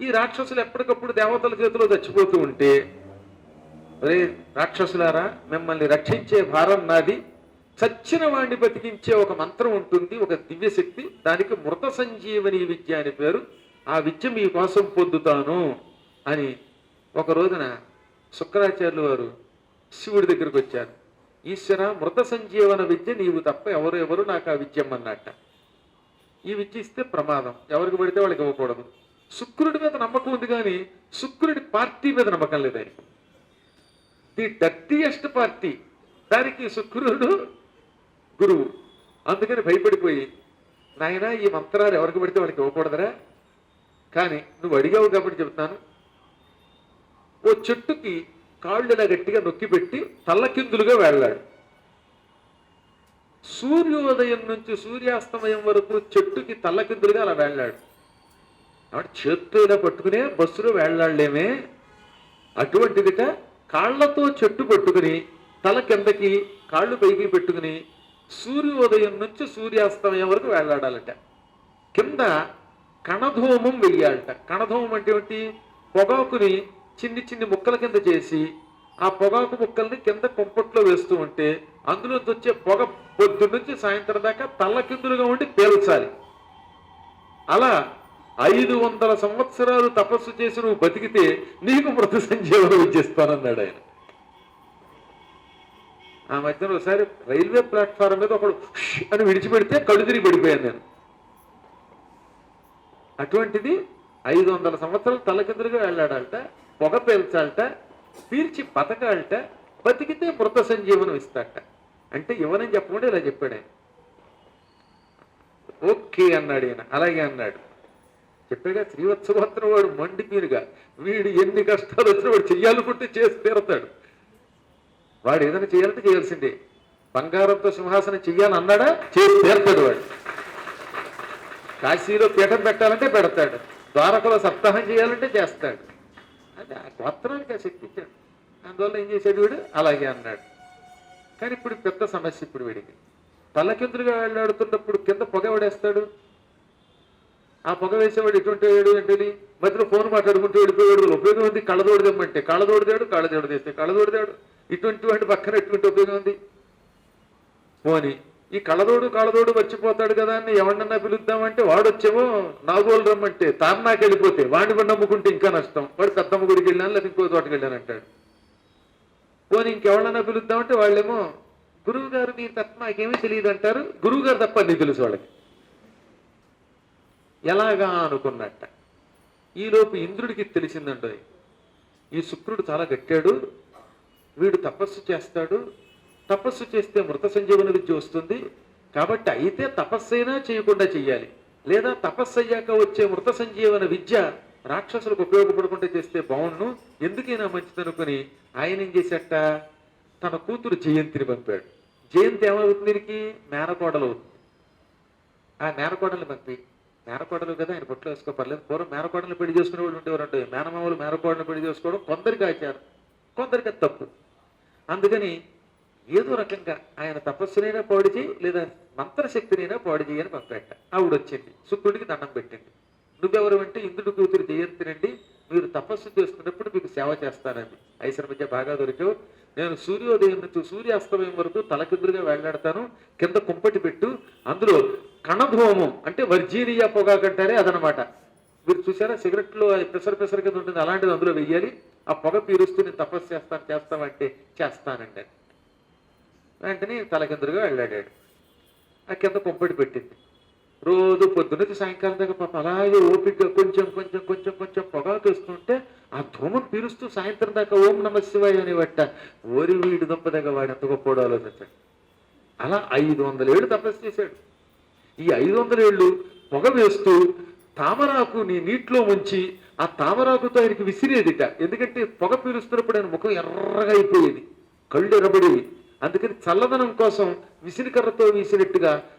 ఈ రాక్షసులు ఎప్పటికప్పుడు దేవతల చేతిలో చచ్చిపోతూ ఉంటే అరే రాక్షసులారా మిమ్మల్ని రక్షించే భారం నాది. చచ్చిన వాడిని బతికించే ఒక మంత్రం ఉంటుంది ఒక దివ్యశక్తి. దానికి మృత సంజీవని విద్య అని పేరు. ఆ విద్య మీకోసం పొందుతాను అని ఒక రోజున శుక్రాచార్యులు వారు శివుడి దగ్గరికి వచ్చారు. ఈశ్వర మృత సంజీవన విద్య నీవు తప్ప ఎవరు ఎవరు నాకు ఆ విద్యమ్మన్నట్ట ఈ విద్య ఇస్తే ప్రమాదం. ఎవరికి పడితే వాళ్ళకి ఇవ్వకూడదు. శుక్రుడి మీద నమ్మకం ఉంది కానీ శుక్రుడి పార్టీ మీద నమ్మకం లేదు. ఆయనకు ది డర్టీయెస్ట్ పార్టీ. దానికి శుక్రుడు గురువు. అందుకని భయపడిపోయి నాయన ఈ మంత్రాలు ఎవరికి పెడితే వాళ్ళకి ఇవ్వకూడదురా. కానీ నువ్వు అడిగావు కాబట్టి చెబుతాను ఓ చెట్టుకి కాళ్ళు ఇలా గట్టిగా నొక్కి పెట్టి తల్లకిందులుగా వెళ్ళాడు. సూర్యోదయం నుంచి సూర్యాస్తమయం వరకు చెట్టుకి తల్లకిందులుగా అలా వెళ్ళాడు. కాబట్టి చేత్తో ఇలా పట్టుకునే బస్సులో వెళ్ళాడలేమే అటువంటిదిట కాళ్ళతో చెట్టు పట్టుకుని తల కిందకి కాళ్ళు పైకి పెట్టుకుని సూర్యోదయం నుంచి సూర్యాస్తమయం వరకు వెళ్ళాడాలట కింద కణధూమం వెయ్యాలట. కణధూమం అంటే ఏంటి పొగాకుని చిన్ని చిన్ని ముక్కల కింద చేసి ఆ పొగాకు ముక్కల్ని కింద కుంపట్లో వేస్తూ ఉంటే అందులో వచ్చే పొగ పొద్దు నుంచి సాయంత్రం దాకా తల్ల కిందులుగా ఉండి పేల్చాలి. అలా ఐదు వందల సంవత్సరాలు తపస్సు చేసి నువ్వు బతికితే నీకు మృత సంజీవనం ఇచ్చేస్తానన్నాడు ఆయన. ఆ మధ్యన ఒకసారి రైల్వే ప్లాట్ఫారం మీద ఒకడు అని విడిచిపెడితే కళ్ళు తిరిగి పడిపోయాను నేను. అటువంటిది ఐదు వందల సంవత్సరాలు తలకిందులుగా వెళ్ళాడట పొగ పేల్చాలట పీల్చి బతకాలట బతికితే మృత సంజీవనం ఇస్తాట అంటే ఇవ్వనని చెప్పకుండా ఇలా చెప్పాడు ఆయన. ఓకే అన్నాడు ఈయన. అలాగే అన్నాడు. చెప్పాగా శ్రీవత్సగోత్రం వాడు మండి మీరుగా వీడు ఎన్ని కష్టాలు వచ్చినా వాడు చెయ్యాలనుకుంటే చేసి తీరతాడు. వాడు ఏదైనా చేయాలంటే చేయాల్సిందే. బంగారంతో సింహాసనం చెయ్యాలన్నాడా చేసి తీరతాడు వాడు. కాశీలో పీఠం పెట్టాలంటే పెడతాడు. ద్వారకలో సప్తాహం చేయాలంటే చేస్తాడు. అది ఆ గోత్రానికి ఆ శక్తి ఇచ్చాడు. అందువల్ల ఏం చేశాడు వీడు? అలాగే అన్నాడు. కానీ ఇప్పుడు పెద్ద సమస్య ఇప్పుడు వీడికి. తలకిందులుగా వెళ్ళాడుతున్నప్పుడు కింద పొగ పడేస్తాడు ఆ పొగ వేసేవాడు ఎటువంటి వాడు అంటే మధ్యలో ఫోన్ మాట్లాడుకుంటూ వెళ్ళిపోయాడు ఉపయోగం ఉంది కళ్ళదోడు తెమ్మంటే కళ్ళదోడు తేడు కళ్ళదోడు తెస్తే కళ్ళదోడు తేడు ఇటువంటి వాడి పక్కన ఎటువంటి ఉపయోగం ఉంది? పోని ఈ కళ్ళదోడు కళ్ళదోడు మర్చిపోతాడు కదా అని ఎవరినన్నా పిలుద్దామంటే వాడు వచ్చేమో నాగోలు రమ్మంటే తాను నాకు వెళ్ళిపోతే వాడిని కూడా నమ్ముకుంటే ఇంకా నష్టం. వాడు పెద్దమ్మ గుడికి వెళ్ళాను లేదా ఇంకో తోటకి వెళ్ళాను అంటాడు. పోనీ ఇంకెవరన్నా పిలుద్దామంటే వాళ్ళేమో గురువు గారు నీ తప్ప నాకేమీ తెలియదు అంటారు గురువు గారు తప్ప నీ తెలుసు వాళ్ళకి. ఎలాగా అనుకున్నట్ట? ఈలోపు ఇంద్రుడికి తెలిసిందండి ఈ శుక్రుడు చాలా గట్టాడు వీడు తపస్సు చేస్తాడు తపస్సు చేస్తే మృత సంజీవన విద్య వస్తుంది కాబట్టి అయితే తపస్సైనా చేయకుండా చెయ్యాలి. లేదా తపస్సు అయ్యాక వచ్చే మృత సంజీవన విద్య రాక్షసులకు ఉపయోగపడకుండా చేస్తే బాగుండు ఎందుకైనా మంచిది అనుకుని ఆయన ఏం చేశాట తన కూతురు జయంతిని పంపాడు. జయంతి ఏమవుతుంది దీనికి మేనకోడలు అవుతుంది. ఆ మేనకోడల్ని పంపి మేనకోడలు కదా ఆయన పొట్లు వేసుకో పర్లేదు. పూర్వం మేనకోడలు పెళ్ళి చేసుకునే వాళ్ళు ఉండేవారంటే మేనమామలు మేనకోడలు పెళ్ళి చేసుకోవడం కొందరికి ఆచారం కొందరికి అది తప్పు. అందుకని ఏదో రకంగా ఆయన తపస్సునైనా పాడు చేయి లేదా మంత్రశక్తినైనా పాడు చేయి అని పంపేట ఆవిడ వచ్చింది శుక్రుడికి దండం పెట్టింది. నువ్వెవరు అంటే ఇంద్రుడి కూతురు జయంతినండి. మీరు తపస్సు చేస్తున్నప్పుడు మీకు సేవ చేస్తానండి ఐశ్వర మధ్య బాగా దొరికావు. నేను సూర్యోదయం నుంచి సూర్యాస్తమయం వరకు తలకిందులుగా వెళ్ళాడతాను. కింద కుంపటి పెట్టు. అందులో కణధూమం అంటే వర్జీనియా పొగాకంటారే అదనమాట మీరు చూసారా? సిగరెట్లో ప్రెసర్ ప్రెసర్ కింద ఉంటుంది. అలాంటిది అందులో వెయ్యాలి. ఆ పొగ పీరుస్తూ నేను తపస్సు చేస్తాను చేస్తామంటే చేస్తానండి. వెంటనే తలకిందులుగా వెళ్ళాడాడు. ఆ కింద కుంపటి పెట్టింది. రోజు పొద్దున్నది సాయంకాలం దాకా పాప అలాగే ఓపిక కొంచెం కొంచెం కొంచెం కొంచెం పొగాకు వేస్తుంటే ఆ ధూమం పీలుస్తూ సాయంత్రం దాకా ఓం నమ శివాయ అని వట్ట ఓరి వీడి దుంప దగ్గర వాడు ఎంత గొప్పవాడు ఆలోచించాడు. అలా ఐదు వందల ఏళ్ళు తపస్సు చేశాడు. ఈ ఐదు వందల ఏళ్ళు పొగ వేస్తూ తామరాకు నీ నీటిలో ఉంచి ఆ తామరాకుతో ఆయనకి విసిరేదిట. ఎందుకంటే పొగ పీలుస్తున్నప్పుడు ఆయన ముఖం ఎర్రగా అయిపోయేది. కళ్ళు ఎర్రబడేవి. అందుకని చల్లదనం కోసం విసిరికర్రతో వీసినట్టుగా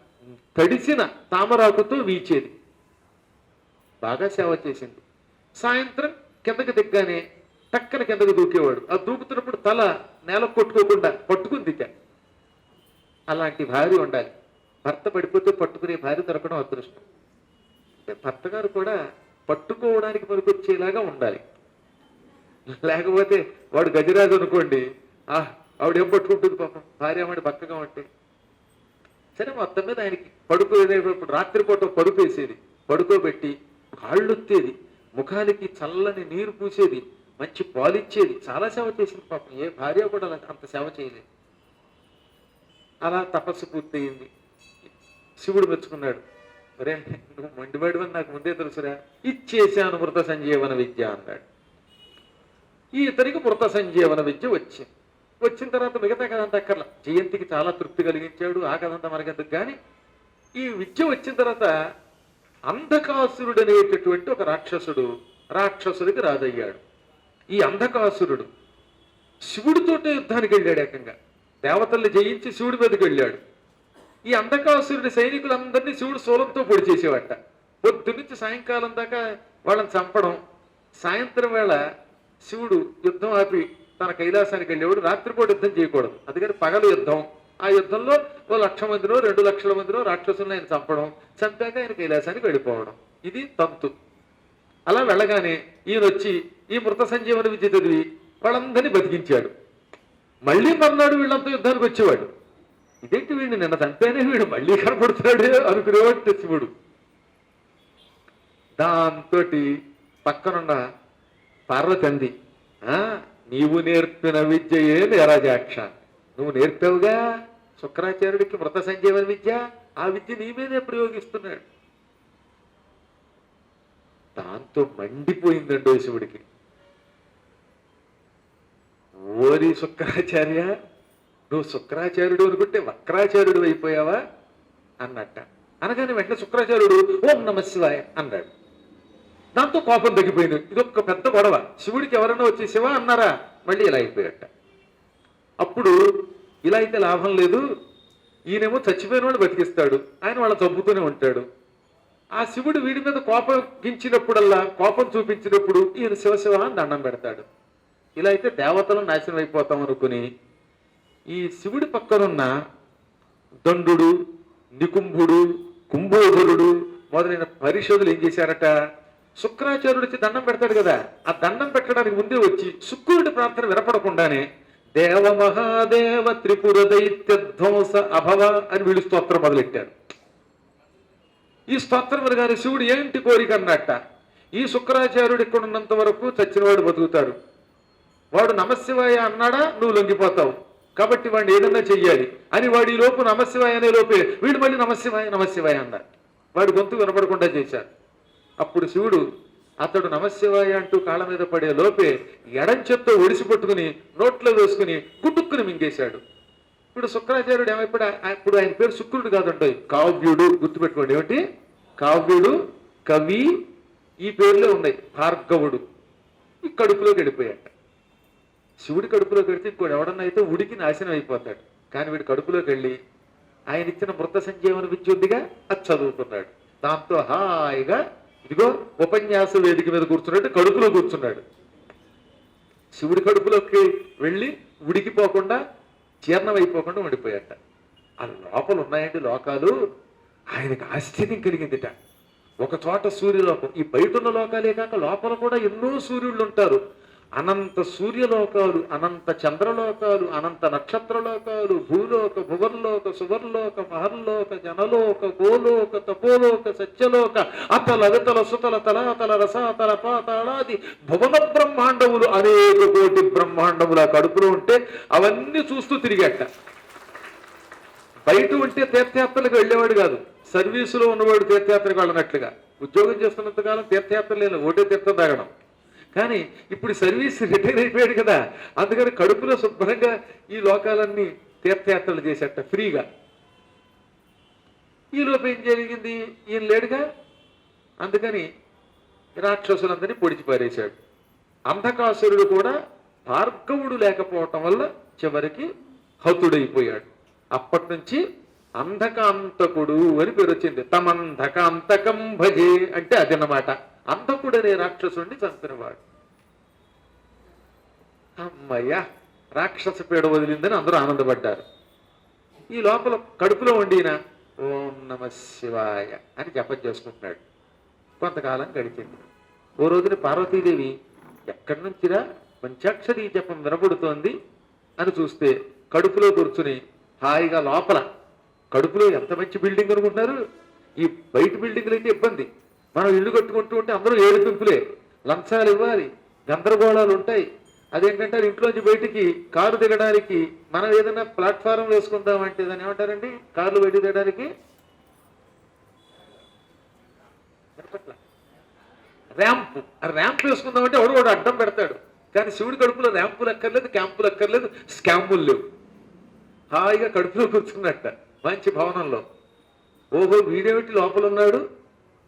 తడిసిన తామరాకుతో వీచేది. బాగా సేవ చేసింది. సాయంత్రం కిందకి దిగ్గానే టక్కన కిందకు దూకేవాడు. ఆ దూకుతున్నప్పుడు తల నేల కొట్టుకోకుండా పట్టుకుందిట అలాంటి భార్య ఉండాలి. భర్త పడిపోతే పట్టుకునే భార్య దొరకడం అదృష్టం. అంటే భర్త గారు కూడా పట్టుకోవడానికి పనికొచ్చేలాగా ఉండాలి. లేకపోతే వాడు గజరాజు అనుకోండి. ఆ ఆవిడ పట్టుకుంటుంది పాపం? భార్య వాడి పక్కగా ఉంటే. సరే మొత్తం మీద ఆయనకి పడుకోనేటప్పుడు రాత్రిపూట పడుకేసేది. పడుకోబెట్టి కాళ్ళొత్తేది ముఖానికి చల్లని నీరు పూసేది మంచి పాలిచ్చేది. చాలా సేవ చేసింది పాపం. ఏ భార్య కూడా అలా అంత సేవ చేయలేదు. అలా తపస్సు పూర్తయింది. శివుడు మెచ్చుకున్నాడు. అరే నువ్వు మండివాడివని నాకు ముందే తెలుసురా. ఇచ్చేసాను మృత సంజీవన విద్య అన్నాడు. ఈ ఇతనికి మృత సంజీవన విద్య వచ్చింది. వచ్చిన తర్వాత మిగతా కథంతా అక్కర్లా. జయంతికి చాలా తృప్తి కలిగించాడు ఆ కథ మనకెందుకు కానీ ఈ విద్య వచ్చిన తర్వాత అంధకాసురుడు అనేటటువంటి ఒక రాక్షసుడు రాక్షసుడికి రాజయ్యాడు. ఈ అంధకాసురుడు శివుడితోటే యుద్ధానికి వెళ్ళాడు ఏకంగా. దేవతల్ని జయించి శివుడి మీదకి వెళ్ళాడు. ఈ అంధకాసురుడి సైనికులందరినీ శివుడు శూలంతో పొడి చేసేవాట. పొద్దు నుంచి సాయంకాలం దాకా వాళ్ళని చంపడం సాయంత్రం వేళ శివుడు యుద్ధం ఆపి తన కైలాసానికి వెళ్ళేవాడు రాత్రిపూట యుద్ధం చేయకూడదు. అందుకని పగలు యుద్ధం. ఆ యుద్ధంలో ఓ లక్ష మందినో రెండు లక్షల మందినో రాక్షసులను ఆయన చంపడం చంపాక ఆయన కైలాసానికి వెళ్ళిపోవడం. ఇది తంతు. అలా వెళ్ళగానే ఈయన వచ్చి ఈ మృత సంజీవన విద్య చదివి వాళ్ళందరినీ బతికించాడు. మళ్ళీ మర్నాడు వీళ్ళంతా యుద్ధానికి వచ్చేవాడు. ఇదేంటి వీడిని నిన్న చంపానే వీడు మళ్ళీ కనపడుతున్నాడే అనుకునేవాడు శివుడు. దాంతో పక్కనున్న పార్వతి అంది "ఆ, నీవు నేర్పిన విద్యయే నేరాజాక్ష. నువ్వు నేర్పావుగా? శుక్రాచార్యుడికి మృత సంజీవన విద్య? ఆ విద్య నీ మీదే ప్రయోగిస్తున్నాడు. దాంతో మండిపోయిందండో శివుడికి. ఓరి శుక్రాచార్య నువ్వు శుక్రాచార్యుడు అనుకుంటే వక్రాచార్యుడు అయిపోయావా? అన్నట్ట. అనగానే వెంటనే శుక్రాచార్యుడు ఓం నమ శివాయ అన్నాడు. దాంతో కోపం తగ్గిపోయింది. ఇది ఒక పెద్ద గొడవ. శివుడికి ఎవరైనా వచ్చి శివ అన్నారా? మళ్ళీ ఇలా అయిపోయాట. అప్పుడు ఇలా అయితే లాభం లేదు. ఈయనేమో చచ్చిపోయిన వాళ్ళు బతికిస్తాడు. ఆయన వాళ్ళ చంపుతూనే ఉంటాడు. ఆ శివుడు వీడి మీద కోపం గించినప్పుడల్లా కోపం చూపించినప్పుడు ఈయన శివశివ అని దండం పెడతాడు. ఇలా అయితే దేవతలు నాశనం అయిపోతాం అనుకుని ఈ శివుడి పక్కనున్న దండు నికుంభుడు కుంభోధరుడు మొదలైన పరిశోధులు ఏం చేశారట? శుక్రాచార్యుడికి దండం పెడతాడు కదా ఆ దండం పెట్టడానికి ముందే వచ్చి శుక్రుడి ప్రార్థన వినపడకుండానే దేవ మహాదేవ త్రిపుర దైత్యధ్వంస అభవ అని వీళ్ళు స్తోత్రం మొదలెట్టారు. ఈ స్తోత్రం గారి శివుడు ఏంటి కోరిక అన్నట్ట ఈ శుక్రాచార్యుడు ఇక్కడ ఉన్నంత వరకు చచ్చినవాడు బతుకుతాడు. వాడు నమశివాయ అన్నాడా నువ్వు లొంగిపోతావు. కాబట్టి వాడిని ఏదన్నా చెయ్యాలి అని వాడి లోపు నమశివాయ అనే లోపే వీడు మళ్ళీ నమశివాయ నమశివాయ అన్నారు. వాడి గొంతు వినపడకుండా చేశారు. అప్పుడు శివుడు అతడు నమశివాయ అంటూ కాళ్ళ మీద పడే లోపే ఎడం చేత్తో ఒడిసి పట్టుకుని నోట్లో వేసుకుని కుటుక్కుని మింగేశాడు. ఇప్పుడు శుక్రాచార్యుడు ఏమైపోయాడు ఇప్పుడు ఆయన పేరు శుక్రుడు కాదండి కావ్యుడు గుర్తుపెట్టుకోండి. ఏమిటి? కావ్యుడు కవి ఈ పేర్లే ఉన్నాయి. భార్గవుడు. ఈ కడుపులోకి వెళ్ళిపోయాట శివుడి కడుపులోకి వెళ్తే ఇంకోటి ఎవడన్నా అయితే ఉడికి నాశనం అయిపోతాడు. కానీ వీడు కడుపులోకి వెళ్ళి ఆయన ఇచ్చిన మృత సంజీవన విద్య ఉందిగా అది చదువుతున్నాడు. దాంతో హాయిగా ఇదిగో ఉపన్యాస వేదిక మీద కూర్చున్నట్టు కడుపులో కూర్చున్నాడు. శివుడి కడుపులోకి వెళ్ళి ఉడికిపోకుండా జీర్ణమైపోకుండా ఉండిపోయాట ఆ లోపల ఉన్నాయండి లోకాలు. ఆయనకు ఆశ్చర్యం కలిగిందిట. ఒక చోట సూర్యలోకం. ఈ బయట ఉన్న లోకాలే కాక లోపల కూడా ఎన్నో సూర్యుళ్ళు ఉంటారు. అనంత సూర్యలోకాలు అనంత చంద్రలోకాలు అనంత నక్షత్రలోకాలు భూలోక భువర్లోక సువర్లోక మహర్లోక జనలోక గోలోక తపోలోక సత్యలోక అతల వితల సుతల తలాతల రసాతల పాతాళాది భువన బ్రహ్మాండములు అనేక కోటి బ్రహ్మాండములు కడుపులో ఉంటే అవన్నీ చూస్తూ తిరిగట. బయట ఉంటే తీర్థయాత్రలకు వెళ్ళేవాడు కాదు. సర్వీసులో ఉన్నవాడు తీర్థయాత్రకు వెళ్ళనట్లుగా. ఉద్యోగం చేస్తున్నంత కాలం తీర్థయాత్ర లేదు. ఒకటే తీర్థం తాగడం కానీ ఇప్పుడు సర్వీస్ రిటైర్ అయిపోయాడు కదా అందుకని కడుపులో శుభ్రంగా ఈ లోకాలన్నీ తీర్థయాత్రలు చేసేట ఫ్రీగా. ఈ ఏం జరిగింది? ఈయన లేడుగా? అందుకని రాక్షసులందరినీ పొడిచిపారేశాడు. అంధకాసురుడు కూడా భార్గవుడు లేకపోవటం వల్ల చివరికి హతుడైపోయాడు. అప్పటి నుంచి అంధకాంతకుడు అని పేరు వచ్చింది. తమంధకాంతకం భజే అంటే అదనమాట అంధకుడు అనే రాక్షసుడిని చంపినవాడు. అమ్మయ్య రాక్షస పీడ వదిలిందని అందరూ ఆనందపడ్డారు. ఈ లోపల కడుపులో వండిన ఓం నమ శివాయ అని జపం చేసుకుంటున్నాడు. కొంతకాలం గడిచింది. ఓ రోజున పార్వతీదేవి ఎక్కడి నుంచిరా? పంచాక్షరీ జపం వినబడుతోంది అని చూస్తే కడుపులో కూర్చుని హాయిగా లోపల కడుపులో ఎంత మంచి బిల్డింగ్ అనుకుంటున్నారు? ఈ బయట బిల్డింగ్లు అయితే ఇబ్బంది. మనం ఇల్లు కట్టుకుంటూ ఉంటే అందరూ ఏడు తుంపులే లంచాలు ఇవ్వాలి గందరగోళాలు ఉంటాయి. అదేంటంటే ఇంట్లోంచి బయటికి కారు దిగడానికి మనం ఏదైనా ప్లాట్ఫారం వేసుకుందామంటే దాన్ని ఏమంటారండి? కార్లు బయట దిగడానికి? ర్యాంప్. ఆ ర్యాంప్ వేసుకుందామంటే ఎవడు వాడు అడ్డం పెడతాడు. కానీ శివుడి కడుపులో ర్యాంపులు అక్కర్లేదు క్యాంపులు అక్కర్లేదు స్కాంపులు లేవు. హాయిగా కడుపులో కూర్చున్నట్ట. మంచి భవనంలో. ఓహో వీడేమిటి లోపల ఉన్నాడు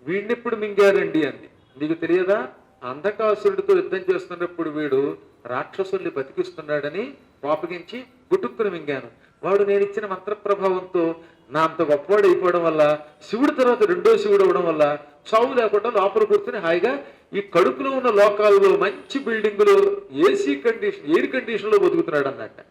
వీడినిప్పుడు మింగారండి అంది. నీకు తెలియదా? అంధకాసురుడితో యుద్ధం చేస్తున్నప్పుడు వీడు రాక్షసుల్ని బతికిస్తున్నాడని కోపగించి గుటుక్కును మింగాను. వాడు నేను ఇచ్చిన మంత్ర ప్రభావంతో నా అంత గొప్పవాడు అయిపోవడం వల్ల శివుడి తర్వాత రెండో శివుడు అవడం వల్ల చావు లేకుండా లోపల కూర్చుని హాయిగా ఈ కడుపులో ఉన్న లోకాలలో మంచి బిల్డింగులు ఏసీ కండిషన్ ఎయిర్ కండిషన్లో బతుకుతున్నాడు అన్నట్టు